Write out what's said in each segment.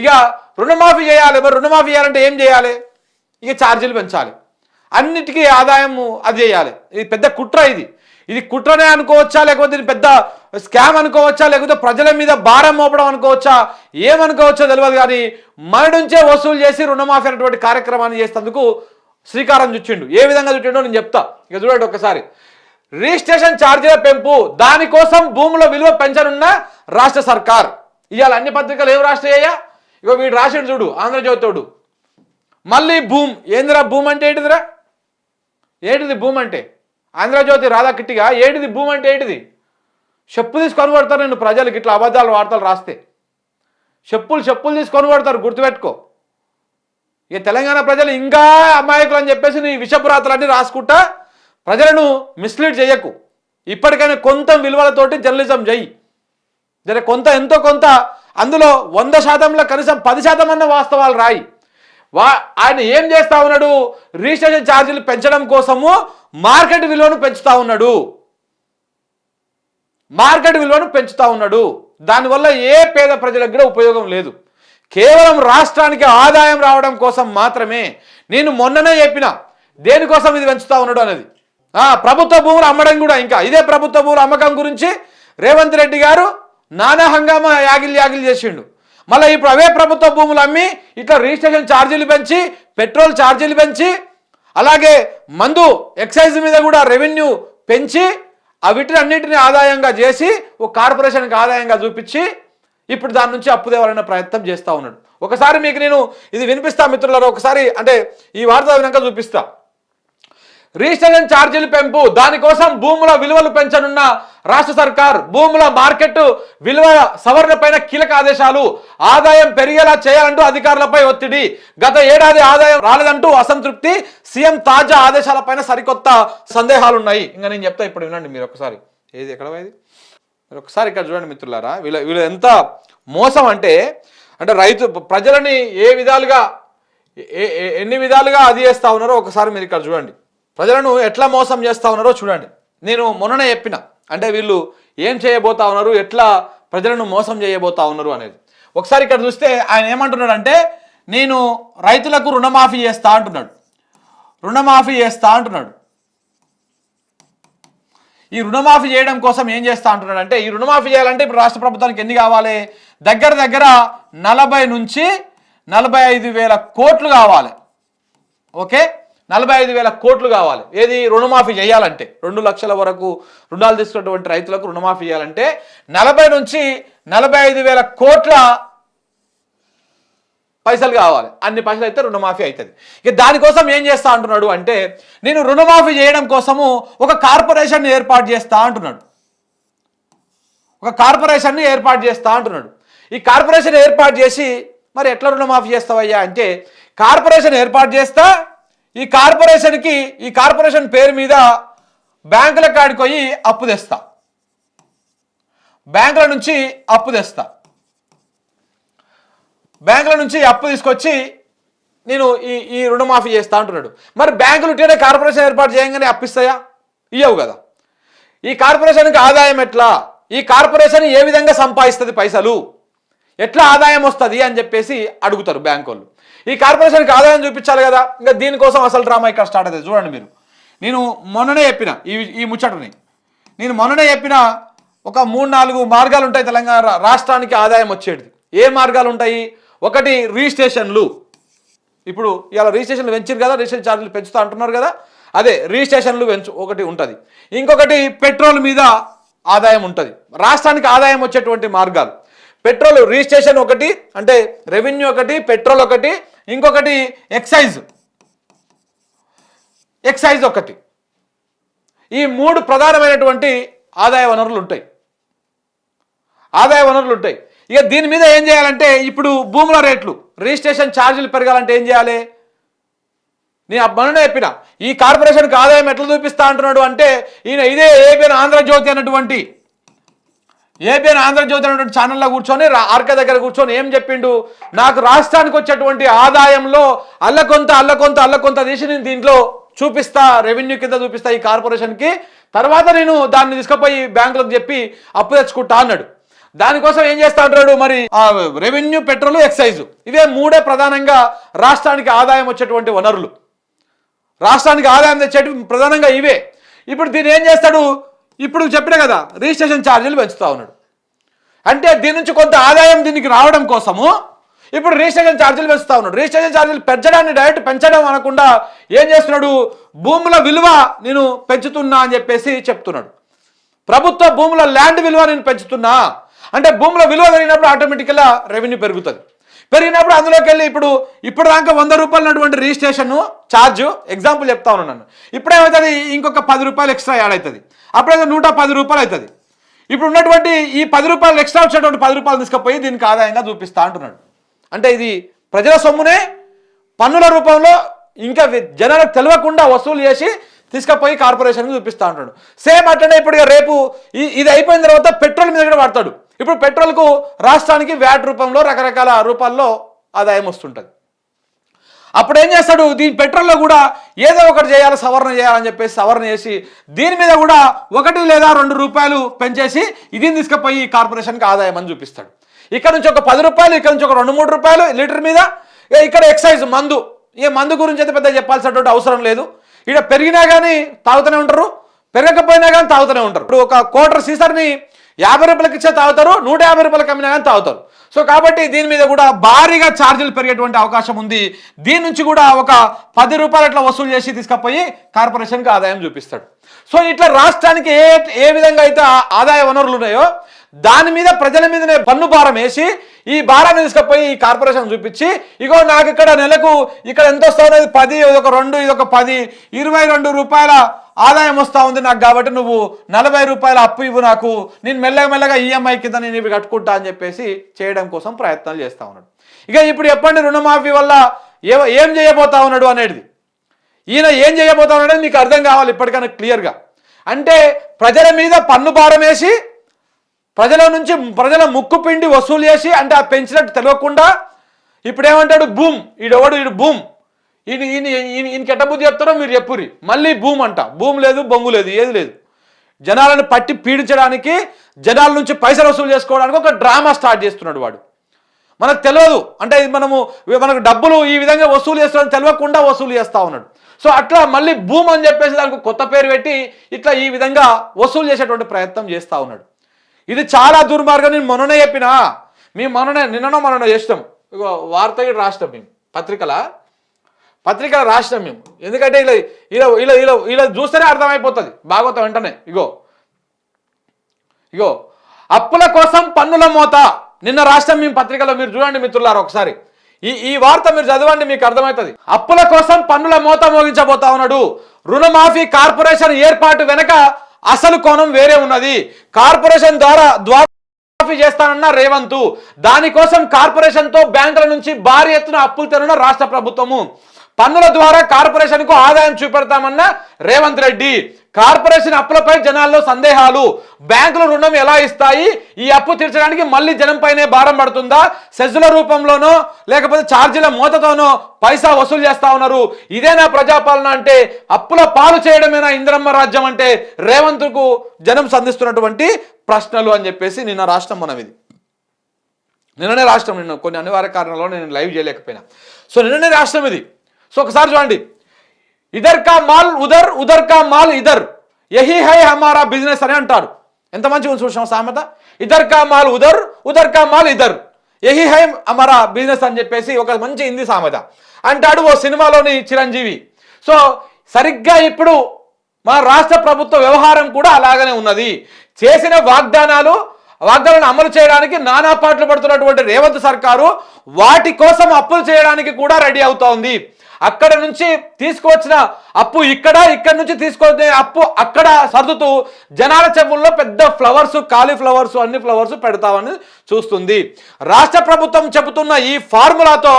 ఇక రుణమాఫీ చేయాలి మరి రుణమాఫీ చేయాలంటే ఏం చేయాలి? ఇక ఛార్జీలు పెంచాలి. అన్నిటికీ ఆదాయము అది చేయాలి. ఇది పెద్ద కుట్ర ఇది. ఇది కుట్రనే అనుకోవచ్చా లేకపోతే ఇది పెద్ద స్కామ్ అనుకోవచ్చా లేకపోతే ప్రజల మీద భారం మోపడం అనుకోవచ్చా ఏమనుకోవచ్చో తెలియదు కానీ మన నుంచే వసూలు చేసి రుణమాఫీ అనేటువంటి కార్యక్రమాన్ని చేసేందుకు శ్రీకారం చుచ్చిండు ఏ విధంగా చుట్టిండో నేను చెప్తా. ఇక చూడండి ఒకసారి. రిజిస్ట్రేషన్ ఛార్జీల పెంపు దానికోసం భూముల విలువ పెంచనున్న రాష్ట్ర సర్కార్. ఇవాళ అన్ని పత్రికలు ఏం రాష్ట్రయ్యా? ఇగో వీడు రాశాడు చూడు ఆంధ్రజ్యోతోడు మళ్ళీ భూమ్ ఏందిరా భూమ్ అంటే ఏంటిదిరా? ఏంటిది భూమ్ అంటే? ఆంధ్రజ్యోతి రాధాకిట్టిగా ఏంటిది భూమ్ అంటే ఏంటిది? చెప్పు తీసుకొని పడతారు నేను ప్రజలకు ఇట్లా అబద్ధాలు వార్తలు రాస్తే. చెప్పులు చెప్పులు తీసుకొని పడతారు గుర్తుపెట్టుకో. ఇక తెలంగాణ ప్రజలు ఇంకా అమాయకులు అని చెప్పేసి నీ విషపురాతలన్నీ రాసుకుంటా ప్రజలను మిస్లీడ్ చేయకు. ఇప్పటికైనా కొంత విలువలతోటి జర్నలిజం చెయ్యి జర కొంత ఎంతో కొంత అందులో వంద శాతంలో కనీసం పది శాతం అన్న వాస్తవాలు రాయి. వా ఆయన ఏం చేస్తా ఉన్నాడు? రిజిస్ట్రేషన్ ఛార్జీలు పెంచడం కోసము మార్కెట్ విలువను పెంచుతా ఉన్నాడు. మార్కెట్ విలువను పెంచుతా ఉన్నాడు. దానివల్ల ఏ పేద ప్రజలకు కూడా ఉపయోగం లేదు. కేవలం రాష్ట్రానికి ఆదాయం రావడం కోసం మాత్రమే. నేను మొన్ననే చెప్పిన దేనికోసం ఇది పెంచుతా ఉన్నాడు అనేది. ప్రభుత్వ భూములు అమ్మడం కూడా ఇంకా ఇదే ప్రభుత్వ భూముల అమ్మకం గురించి రేవంత్ రెడ్డి గారు నానా హంగామా యాగిల్ యాగిల్ చేసిండు. మళ్ళీ ఇప్పుడు అవే ప్రభుత్వ భూములు అమ్మి ఇట్లా రిజిస్ట్రేషన్ ఛార్జీలు పెంచి పెట్రోల్ ఛార్జీలు పెంచి అలాగే మందు ఎక్సైజ్ మీద కూడా రెవెన్యూ పెంచి ఆ వీటిని అన్నిటిని ఆదాయంగా చేసి ఒక కార్పొరేషన్కి ఆదాయంగా చూపించి ఇప్పుడు దాని నుంచి అప్పు తేవాలనే ప్రయత్నం చేస్తూ ఉన్నాడు. ఒకసారి మీకు నేను ఇది వినిపిస్తా మిత్రులారా ఒకసారి అంటే ఈ వార్త వినాక చూపిస్తా. రిజిస్ట్రేషన్ ఛార్జీలు పెంపు. దానికోసం భూముల విలువలు పెంచనున్న రాష్ట్ర సర్కార్ భూముల మార్కెట్ విలువ సవరణ పైన కీలక ఆదేశాలు. ఆదాయం పెరిగేలా చేయాలంటూ అధికారులపై ఒత్తిడి. గత ఏడాది ఆదాయం రాలేదంటూ అసంతృప్తి. సీఎం తాజా ఆదేశాలపైన సరికొత్త సందేహాలు ఉన్నాయి ఇంకా నేను చెప్తా ఇప్పుడు వినండి మీరు ఒకసారి. ఏది ఎక్కడ పోయేది? మీరు ఒకసారి ఇక్కడ చూడండి మిత్రులారా. వీళ్ళ వీళ్ళు ఎంత మోసం అంటే అంటే రైతు ప్రజలని ఏ విధాలుగా ఎన్ని విధాలుగా అది చేస్తా ఉన్నారో ఒకసారి మీరు ఇక్కడ చూడండి. ప్రజలను ఎట్లా మోసం చేస్తూ ఉన్నారో చూడండి. నేను మొన్ననే చెప్పిన అంటే వీళ్ళు ఏం చేయబోతా ఉన్నారు ఎట్లా ప్రజలను మోసం చేయబోతా ఉన్నారు అనేది. ఒకసారి ఇక్కడ చూస్తే ఆయన ఏమంటున్నాడంటే నేను రైతులకు రుణమాఫీ చేస్తా అంటున్నాడు. రుణమాఫీ చేస్తా అంటున్నాడు. ఈ రుణమాఫీ చేయడం కోసం ఏం చేస్తా అంటున్నాడు అంటే ఈ రుణమాఫీ చేయాలంటే ఇప్పుడు రాష్ట్ర ప్రభుత్వానికి ఎన్ని కావాలి? దగ్గర దగ్గర నలభై నుంచి నలభై ఐదు వేల కోట్లు కావాలి. ఓకే? నలభై ఐదు వేల కోట్లు కావాలి. ఏది? రుణమాఫీ చేయాలంటే. రెండు లక్షల వరకు రుణాలు తీసుకున్నటువంటి రైతులకు రుణమాఫీ చేయాలంటే నలభై నుంచి నలభై ఐదు వేల కోట్ల పైసలు కావాలి. అన్ని పైసలు అయితే రుణమాఫీ అవుతుంది. ఇక దానికోసం ఏం చేస్తా అంటున్నాడు అంటే నేను రుణమాఫీ చేయడం కోసము ఒక కార్పొరేషన్ ఏర్పాటు చేస్తా అంటున్నాడు. ఒక కార్పొరేషన్ని ఏర్పాటు చేస్తా అంటున్నాడు. ఈ కార్పొరేషన్ ఏర్పాటు చేసి మరి ఎట్లా రుణమాఫీ చేస్తావయ్యా అంటే కార్పొరేషన్ ఏర్పాటు చేస్తా ఈ కార్పొరేషన్కి ఈ కార్పొరేషన్ పేరు మీద బ్యాంకుల కాడికి పోయి అప్పు తెస్తా. బ్యాంకుల నుంచి అప్పు తెస్తా. బ్యాంకుల నుంచి అప్పు తీసుకొచ్చి నేను ఈ ఈ రుణమాఫీ చేస్తా అంటున్నాడు. మరి బ్యాంకులు ఉంటేనే కార్పొరేషన్ ఏర్పాటు చేయగానే అప్పిస్తాయా ఇయ్యవు కదా. ఈ కార్పొరేషన్కి ఆదాయం ఎట్లా? ఈ కార్పొరేషన్ ఏ విధంగా సంపాదిస్తుంది పైసలు? ఎట్లా ఆదాయం వస్తుంది అని చెప్పేసి అడుగుతారు బ్యాంకు వాళ్ళు ఈ కార్పొరేషన్కి ఆదాయం చూపించాలి కదా ఇంకా దీనికోసం అసలు డ్రామా ఇక్కడ స్టార్ట్ అవుతుంది. చూడండి మీరు. నేను మొన్ననే చెప్పిన ఈ ఈ ముచ్చటని. నేను మొన్ననే చెప్పిన ఒక మూడు నాలుగు మార్గాలు ఉంటాయి తెలంగాణ రాష్ట్రానికి ఆదాయం వచ్చేది ఏ మార్గాలు ఉంటాయి? ఒకటి రిజిస్ట్రేషన్లు. ఇప్పుడు ఇలా రిజిస్ట్రేషన్లు పెంచారు కదా రిజిస్ట్రేషన్ ఛార్జీలు పెంచుతా అంటున్నారు కదా అదే రిజిస్ట్రేషన్లు పెంచు ఒకటి ఉంటుంది. ఇంకొకటి పెట్రోల్ మీద ఆదాయం ఉంటుంది. రాష్ట్రానికి ఆదాయం వచ్చేటువంటి మార్గాలు. పెట్రోల్ రిజిస్ట్రేషన్ ఒకటి అంటే రెవెన్యూ ఒకటి పెట్రోల్ ఒకటి ఇంకొకటి ఎక్సైజ్. ఎక్సైజ్ ఒకటి. ఈ మూడు ప్రధానమైనటువంటి ఆదాయ వనరులు ఉంటాయి. ఆదాయ వనరులు ఉంటాయి. ఇక దీని మీద ఏం చేయాలంటే ఇప్పుడు భూముల రేట్లు రిజిస్ట్రేషన్ ఛార్జీలు పెరగాలంటే ఏం చేయాలి? నేను మొన్ననే చెప్పిన ఈ కార్పొరేషన్కి ఆదాయం ఎట్లా చూపిస్తా అంటున్నాడు అంటే ఈయన ఇదే ఏబిఎన్ ఆంధ్రజ్యోతి అన్నటువంటి ఏబిఎన్ ఆంధ్రజ్యోతి అనేటువంటి ఛానల్లో కూర్చొని ఆర్క దగ్గర కూర్చొని ఏం చెప్పిండు? నాకు రాష్ట్రానికి వచ్చేటువంటి ఆదాయంలో అల్లకొంత అల్లకొంత అల్లకొంత తీసి నేను దీంట్లో చూపిస్తా రెవెన్యూ కింద చూపిస్తా ఈ కార్పొరేషన్కి తర్వాత నేను దాన్ని తీసుకుపోయి బ్యాంకులకు చెప్పి అప్పు తెచ్చుకుంటా అన్నాడు. దానికోసం ఏం చేస్తా అంటాడు మరి? ఆ రెవెన్యూ పెట్రోల్ ఎక్సైజ్ ఇవే మూడే ప్రధానంగా రాష్ట్రానికి ఆదాయం వచ్చేటువంటి వనరులు. రాష్ట్రానికి ఆదాయం తెచ్చేటి ప్రధానంగా ఇవే. ఇప్పుడు దీన్ని ఏం చేస్తాడు? ఇప్పుడు చెప్పిన కదా రిజిస్ట్రేషన్ ఛార్జీలు పెంచుతా ఉన్నాడు. అంటే దీని నుంచి కొంత ఆదాయం దీనికి రావడం కోసము ఇప్పుడు రిజిస్ట్రేషన్ ఛార్జీలు పెంచుతా ఉన్నాడు. రిజిస్ట్రేషన్ ఛార్జీలు పెంచడాన్ని డైరెక్ట్ పెంచడం అనకుండా ఏం చేస్తున్నాడు? భూముల విలువ నేను పెంచుతున్నా అని చెప్పేసి చెప్తున్నాడు. ప్రభుత్వ భూముల ల్యాండ్ విలువ నేను పెంచుతున్నా. అంటే భూముల విలువ పెరిగినప్పుడు ఆటోమేటిక్గా రెవెన్యూ పెరుగుతుంది. పెరిగినప్పుడు అందులోకి వెళ్ళి ఇప్పుడు ఇప్పుడు దాకా వంద రూపాయలు ఉన్నటువంటి రిజిస్ట్రేషన్ ఛార్జ్ ఎగ్జాంపుల్ చెప్తా ఉన్నాను. ఇప్పుడు ఏమవుతుంది ఇంకొక పది రూపాయలు ఎక్స్ట్రా యాడ్ అవుతుంది. అప్పుడైతే నూట పది రూపాయలు అవుతుంది. ఇప్పుడు ఉన్నటువంటి ఈ పది రూపాయలు ఎక్స్ట్రా వచ్చినటువంటి పది రూపాయలు తీసుకుపోయి దీనికి ఆదాయంగా చూపిస్తా అంటున్నాడు. అంటే ఇది ప్రజల సొమ్మునే పన్నుల రూపంలో ఇంకా జనాలకు తెలియకుండా వసూలు చేసి తీసుకుపోయి కార్పొరేషన్కి చూపిస్తా ఉంటాడు సేమ్ అట్లనే ఇప్పుడు రేపు ఇది అయిపోయిన తర్వాత పెట్రోల్ మీద కూడా వాడతాడు. ఇప్పుడు పెట్రోల్కు రాష్ట్రానికి వ్యాట్ రూపంలో రకరకాల రూపాల్లో ఆదాయం వస్తుంటుంది. అప్పుడు ఏం చేస్తాడు? దీని పెట్రోల్లో కూడా ఏదో ఒకటి చేయాలి సవరణ చేయాలని చెప్పేసి సవరణ చేసి దీని మీద కూడా ఒకటి లేదా రెండు రూపాయలు పెంచేసి ఇది తీసుకుపోయి కార్పొరేషన్కి ఆదాయం అని చూపిస్తాడు. ఇక్కడ నుంచి ఒక పది రూపాయలు ఇక్కడ నుంచి ఒక రెండు మూడు రూపాయలు లీటర్ మీద. ఇక్కడ ఎక్సైజ్ మందు. ఏ మందు గురించి అయితే పెద్ద చెప్పాల్సినటువంటి అవసరం లేదు. ఇక్కడ పెరిగినా కానీ తాగుతూనే ఉంటారు. పెరగకపోయినా కానీ తాగుతూనే ఉంటారు. ఇప్పుడు ఒక కోటర్ సీసర్ని యాభై రూపాయలకి ఇచ్చే తాగుతారు నూట యాభై రూపాయలకి అమ్మినా కానీ తాగుతారు. సో కాబట్టి దీని మీద కూడా భారీగా ఛార్జీలు పెరిగేటువంటి అవకాశం ఉంది. దీని నుంచి కూడా ఒక పది రూపాయలు అట్లా వసూలు చేసి తీసుకుపోయి కార్పొరేషన్కి ఆదాయం చూపిస్తాడు. సో ఇట్లా రాష్ట్రానికి ఏ ఏ విధంగా అయితే ఆదాయ వనరులు ఉన్నాయో దాని మీద ప్రజల మీదనే పన్ను భారం వేసి ఈ భారాన్ని తీసుకుపోయి ఈ కార్పొరేషన్ చూపించి ఇగో నాకు ఇక్కడ నెలకు ఇక్కడ ఎంత వస్తా ఉన్నది? పది ఇది ఒక రెండు ఇది ఒక పది. ఇరవై రెండు రూపాయల ఆదాయం వస్తూ ఉంది నాకు కాబట్టి నువ్వు నలభై రూపాయల అప్పు ఇవ్వు నాకు. నేను మెల్లగా మెల్లగా ఈఎంఐ కింద నేను ఇవి కట్టుకుంటా అని చెప్పేసి చేయడం కోసం ప్రయత్నాలు చేస్తా ఉన్నాడు. ఇక ఇప్పుడు చెప్పండి రుణమాఫీ వల్ల ఏ ఏం చేయబోతా ఉన్నాడు అనేది. ఈయన ఏం చేయబోతా ఉన్నాడు మీకు అర్థం కావాలి ఇప్పటికైనా క్లియర్గా. అంటే ప్రజల మీద పన్ను భారం వేసి ప్రజల నుంచి ప్రజల ముక్కు పిండి వసూలు చేసి అంటే ఆ పెంచినట్టు తెలియకుండా ఇప్పుడు ఏమంటాడు భూమ్. ఈడెవడు? ఈడు భూమ్. ఈయన ఈయన ఈయన ఈయనకి బుద్ధి చెప్తారో మీరు చెప్పురి మళ్ళీ భూమ్ అంట. భూమి లేదు బొంగు లేదు ఏది లేదు. జనాలను పట్టి పీడించడానికి జనాల నుంచి పైసలు వసూలు చేసుకోవడానికి ఒక డ్రామా స్టార్ట్ చేస్తున్నాడు వాడు. మనకు తెలియదు అంటే ఇది మనము మనకు డబ్బులు ఈ విధంగా వసూలు చేస్తాడని తెలియకుండా వసూలు చేస్తా ఉన్నాడు. సో అట్లా మళ్ళీ భూమ్ అని చెప్పేసి దానికి కొత్త పేరు పెట్టి ఇట్లా ఈ విధంగా వసూలు చేసేటువంటి ప్రయత్నం చేస్తూ ఉన్నాడు. ఇది చాలా దుర్మార్గం. నేను మొన్ననే చెప్పినా. మీ మొన్ననే నిన్ననో మొన్న చేసినాం. వార్త రాసినాం మేము. పత్రికల? పత్రికల రాసినాం మేము. ఎందుకంటే ఇలా ఇలా ఇలా ఇలా ఇలా చూస్తేనే అర్థమైపోతుంది. భాగవతం వెంటనే. ఇగో. ఇగో. అప్పుల కోసం పన్నుల మోత. నిన్న రాష్ట్రం మేము పత్రికలో. మీరు చూడండి మిత్రులారు ఒకసారి. ఈ ఈ వార్త మీరు చదవండి మీకు అర్థమవుతుంది అప్పుల కోసం పన్నుల మోత మోగించబోతా ఉన్నాడు. రుణమాఫీ కార్పొరేషన్ ఏర్పాటు వెనక అసలు కోణం వేరే ఉన్నది. కార్పొరేషన్ ద్వారా ద్వారా చేస్తానన్న రేవంత్. దానికోసం కార్పొరేషన్తో బ్యాంకుల నుంచి భారీ ఎత్తున అప్పులు తెరున్న రాష్ట్ర ప్రభుత్వము. పన్నుల ద్వారా కార్పొరేషన్కు ఆదాయం చూపెడతామన్న రేవంత్ రెడ్డి. కార్పొరేషన్ అప్పులపై జనాల్లో సందేహాలు. బ్యాంకులు రుణం ఎలా ఇస్తాయి? ఈ అప్పు తీర్చడానికి మళ్ళీ జనంపైనే భారం పడుతుందా? సెజ్ల రూపంలోనో లేకపోతే ఛార్జీల మూతతోనో పైసా వసూలు చేస్తా ఉన్నారు. ఇదేనా ప్రజాపాలన అంటే అప్పుల పాలు చేయడమేనా ఇంద్రమ్మ రాజ్యం అంటే? రేవంత్కు జనం సంధిస్తున్నటువంటి ప్రశ్నలు అని చెప్పేసి నిన్న రాష్ట్రం మనవిది. నిన్ననే రాష్ట్రం నిన్న కొన్ని అనివార్య కారణాలలో నేను లైవ్ చేయలేకపోయినా. సో నిన్ననే రాష్ట్రం ఇది. సో ఒకసారి చూడండి. ఇదర్ కా మాల్ ఉదర్ ఉదర్ కా మాల్ ఇదర్. యహీ హై హమారా బిజినెస్ అని అంటారు. ఎంత మంచిగా చూసాం సామెత? ఇదర్ కా మాల్ ఉదర్ ఉదర్ కా మాల్ ఇదర్. యహీ హై హమారా బిజినెస్ అని చెప్పేసి ఒక మంచి హిందీ సామెత. అంటాడు ఓ సినిమాలోని చిరంజీవి. సో సరిగ్గా ఇప్పుడు మా రాష్ట్ర ప్రభుత్వ వ్యవహారం కూడా అలాగనే ఉన్నది. చేసిన వాగ్దానాలు వాగ్దానాలను అమలు చేయడానికి నానా పాటలు పడుతున్నటువంటి రేవంత్ సర్కారు వాటి కోసం అప్పులు చేయడానికి కూడా రెడీ అవుతోంది. అక్కడ నుంచి తీసుకువచ్చిన అప్పు ఇక్కడ ఇక్కడ నుంచి తీసుకొచ్చే అప్పు అక్కడ సర్దుతూ జనాల చెవుల్లో పెద్ద ఫ్లవర్స్ కాలీఫ్లవర్స్ అన్ని ఫ్లవర్స్ పెడతామని చూస్తుంది. రాష్ట్ర ప్రభుత్వం చెబుతున్న ఈ ఫార్ములాతో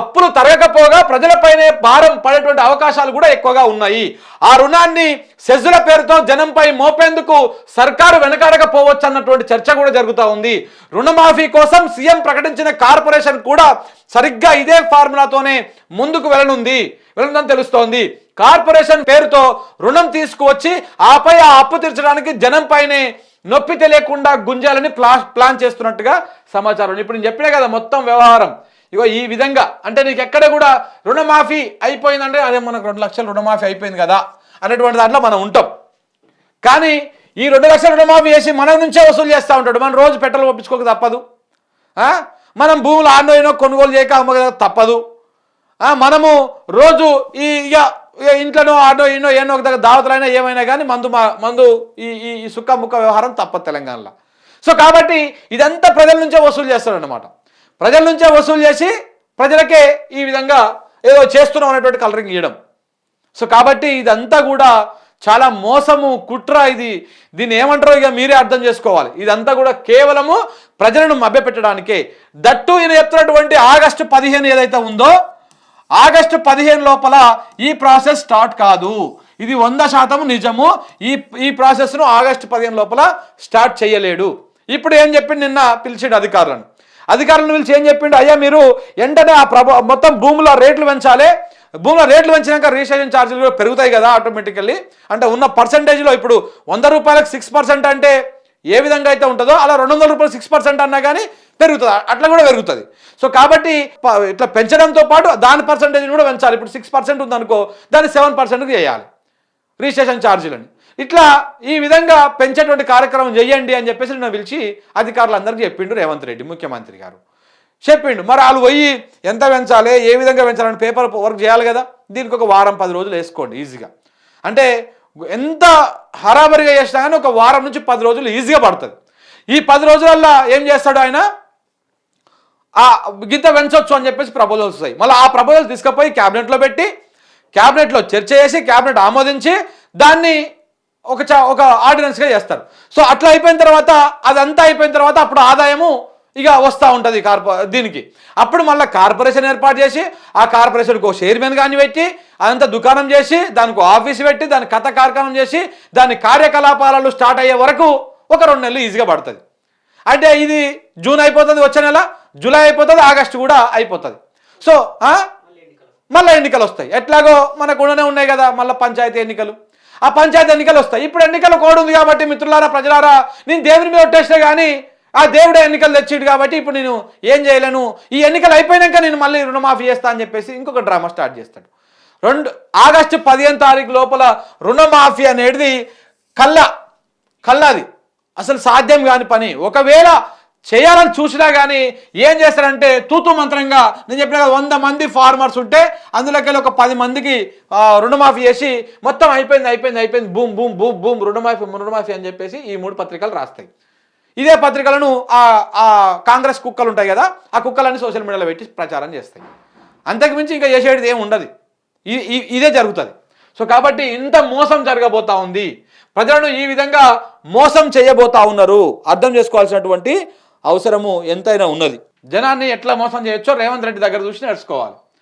అప్పులు తరగకపోగా ప్రజలపైనే భారం పడేటువంటి అవకాశాలు కూడా ఎక్కువగా ఉన్నాయి. ఆ రుణాన్ని సెజ్జుల పేరుతో జనంపై మోపేందుకు సర్కారు వెనకాడకపోవచ్చు అన్నటువంటి చర్చ కూడా జరుగుతూ ఉంది. రుణమాఫీ కోసం సీఎం ప్రకటించిన కార్పొరేషన్ కూడా సరిగ్గా ఇదే ఫార్ములాతోనే ముందుకు వెళ్ళనుంది. వెళ్ళనుందని తెలుస్తోంది కార్పొరేషన్ పేరుతో రుణం తీసుకువచ్చి ఆపై ఆ అప్పు తీర్చడానికి జనం పైనే నొప్పి తెలియకుండా గుంజాలని ప్లా ప్లాన్ చేస్తున్నట్టుగా సమాచారం. ఇప్పుడు నేను చెప్పినా కదా మొత్తం వ్యవహారం. ఇగో ఈ విధంగా. అంటే నీకు ఎక్కడ కూడా రుణమాఫీ అయిపోయిందంటే అదే మనకు రెండు లక్షలు రుణమాఫీ అయిపోయింది కదా అనేటువంటి దాంట్లో మనం ఉంటాం. కానీ ఈ రెండు లక్షల రుణమాఫీ చేసి మన నుంచే వసూలు చేస్తూ ఉంటాడు. మనం రోజు పెట్రోల్ పంపించుకోక తప్పదు. ఆ? మనం భూములు ఆన్లైన్ కొనుగోలు చేయక అమ్మక తప్పదు. మనము రోజు ఈ ఇక ఇక ఇంట్లోనో ఆడో ఇన్నో ఎన్నో ఒక దగ్గర దావతలైనా ఏమైనా కానీ మందు మా మందు ఈ ఈ సుక్క ముక్క వ్యవహారం తప్ప తెలంగాణలో. సో కాబట్టి ఇదంతా ప్రజల నుంచే వసూలు చేస్తారు అనమాట ప్రజల నుంచే వసూలు చేసి ప్రజలకే ఈ విధంగా ఏదో చేస్తున్నాం అనేటువంటి కలరింగ్ ఇవ్వడం సో కాబట్టి ఇదంతా కూడా చాలా మోసము కుట్ర ఇది. దీన్ని ఏమంటారో ఇక మీరే అర్థం చేసుకోవాలి. ఇదంతా కూడా కేవలము ప్రజలను మభ్యపెట్టడానికే. దట్టు ఈయన చెప్తున్నటువంటి ఆగస్టు పదిహేను ఏదైతే ఉందో ఆగస్టు పదిహేను లోపల ఈ ప్రాసెస్ స్టార్ట్ కాదు. ఇది వంద శాతం నిజము. ఈ ఈ ప్రాసెస్ను ఆగస్టు పదిహేను లోపల స్టార్ట్ చేయలేడు. ఇప్పుడు ఏం చెప్పిండు నిన్న పిలిచిండు అధికారులను. అధికారులను పిలిచి ఏం చెప్పిండు? అయ్యా మీరు వెంటనే ఆ ప్రభు మొత్తం భూముల రేట్లు పెంచాలి. భూముల రేట్లు పెంచినాక రిజిస్ట్రేషన్ ఛార్జీలు కూడా పెరుగుతాయి కదా ఆటోమేటికల్లీ. అంటే ఉన్న పర్సంటేజ్లో ఇప్పుడు వంద రూపాయలకు సిక్స్ పర్సెంట్ అంటే ఏ విధంగా అయితే ఉంటుందో అలా రెండు వందల రూపాయలు సిక్స్ పర్సెంట్ అన్నా కానీ పెరుగుతుంది. అట్లా కూడా పెరుగుతుంది. సో కాబట్టి ఇట్లా పెంచడంతో పాటు దాని పర్సంటేజ్ కూడా పెంచాలి. ఇప్పుడు సిక్స్ పర్సెంట్ ఉందనుకో దాన్ని సెవెన్ పర్సెంట్కి చేయాలి. రిజిస్ట్రేషన్ ఛార్జీలని. ఇట్లా ఈ విధంగా పెంచేటువంటి కార్యక్రమం చేయండి అని చెప్పేసి నేను పిలిచి అధికారులందరికీ చెప్పిండు రేవంత్ రెడ్డి ముఖ్యమంత్రి గారు. చెప్పిండు. మరి వాళ్ళు పోయి ఎంత పెంచాలి ఏ విధంగా పెంచాలని పేపర్ వర్క్ చేయాలి కదా? దీనికి ఒక వారం పది రోజులు వేసుకోండి ఈజీగా. అంటే ఎంత హరాబరిగా చేసినా కానీ ఒక వారం నుంచి పది రోజులు ఈజీగా పడుతుంది. ఈ పది రోజులల్లో ఏం చేస్తాడు ఆయన? ఆ గింత పెంచవచ్చు అని చెప్పేసి ప్రపోజల్స్ వస్తాయి. మళ్ళీ ఆ ప్రపోజల్స్ తీసుకుపోయి క్యాబినెట్లో పెట్టి క్యాబినెట్లో చర్చ చేసి క్యాబినెట్ ఆమోదించి దాన్ని ఒక ఒక ఆర్డినెన్స్గా చేస్తారు. సో అట్లా అయిపోయిన తర్వాత అదంతా అయిపోయిన తర్వాత అప్పుడు ఆదాయము ఇక వస్తూ ఉంటుంది కార్పొ దీనికి. అప్పుడు మళ్ళీ కార్పొరేషన్ ఏర్పాటు చేసి ఆ కార్పొరేషన్కి ఒక చైర్మన్ కానీ పెట్టి అదంతా దుకాణం చేసి దానికి ఆఫీస్ పెట్టి దాని కథ కార్యక్రమం చేసి దాని కార్యకలాపాలు స్టార్ట్ అయ్యే వరకు ఒక రెండు నెలలు ఈజీగా పడుతుంది. అంటే ఇది జూన్ అయిపోతుంది వచ్చే నెల జూలై అయిపోతుంది ఆగస్టు కూడా అయిపోతుంది. సో మళ్ళీ ఎన్నికలు వస్తాయి. ఎట్లాగో మనకు ఉండనే ఉన్నాయి కదా మళ్ళీ పంచాయతీ ఎన్నికలు. ఆ పంచాయతీ ఎన్నికలు వస్తాయి. ఇప్పుడు ఎన్నికల కోడ్ ఉంది కాబట్టి మిత్రులారా ప్రజలారా నేను దేవుని మీద ఒట్టేస్తే కానీ ఆ దేవుడే ఎన్నికలు తెచ్చిడు కాబట్టి ఇప్పుడు నేను ఏం చేయలేను. ఈ ఎన్నికలు అయిపోయినాక నేను మళ్ళీ రుణమాఫీ చేస్తా అని చెప్పేసి ఇంకొక డ్రామా స్టార్ట్ చేస్తాడు. రెండు ఆగస్టు పదిహేను తారీఖు లోపల రుణమాఫీ అనేది కళ్ళ కళ్ళది అసలు సాధ్యం కాని పని. ఒకవేళ చేయాలని చూసినా కానీ ఏం చేస్తారంటే తూతు మంత్రంగా నేను చెప్పిన కదా వంద మంది ఫార్మర్స్ ఉంటే అందులోకెళ్ళి ఒక పది మందికి రుణమాఫీ చేసి మొత్తం అయిపోయింది అయిపోయింది అయిపోయింది బూమ్ బూమ్ బూమ్ బూమ్ రుణమాఫీ రుణమాఫీ అని చెప్పేసి ఈ మూడు పత్రికలు రాస్తాయి. ఇదే పత్రికలను ఆ కాంగ్రెస్ కుక్కలు ఉంటాయి కదా ఆ కుక్కలన్నీ సోషల్ మీడియాలో పెట్టి ప్రచారం చేస్తాయి. అంతకుమించి ఇంకా చేసేది ఏమి ఉండదు. ఇదే జరుగుతుంది. సో కాబట్టి ఇంత మోసం జరగబోతా ఉంది. ప్రజలను ఈ విధంగా మోసం చేయబోతా ఉన్నారు. అర్థం చేసుకోవాల్సినటువంటి అవసరము ఎంతైనా ఉన్నది. జనాన్ని ఎట్లా మోసం చేయొచ్చో రేవంత్ రెడ్డి దగ్గర చూసి నేర్చుకోవాలి.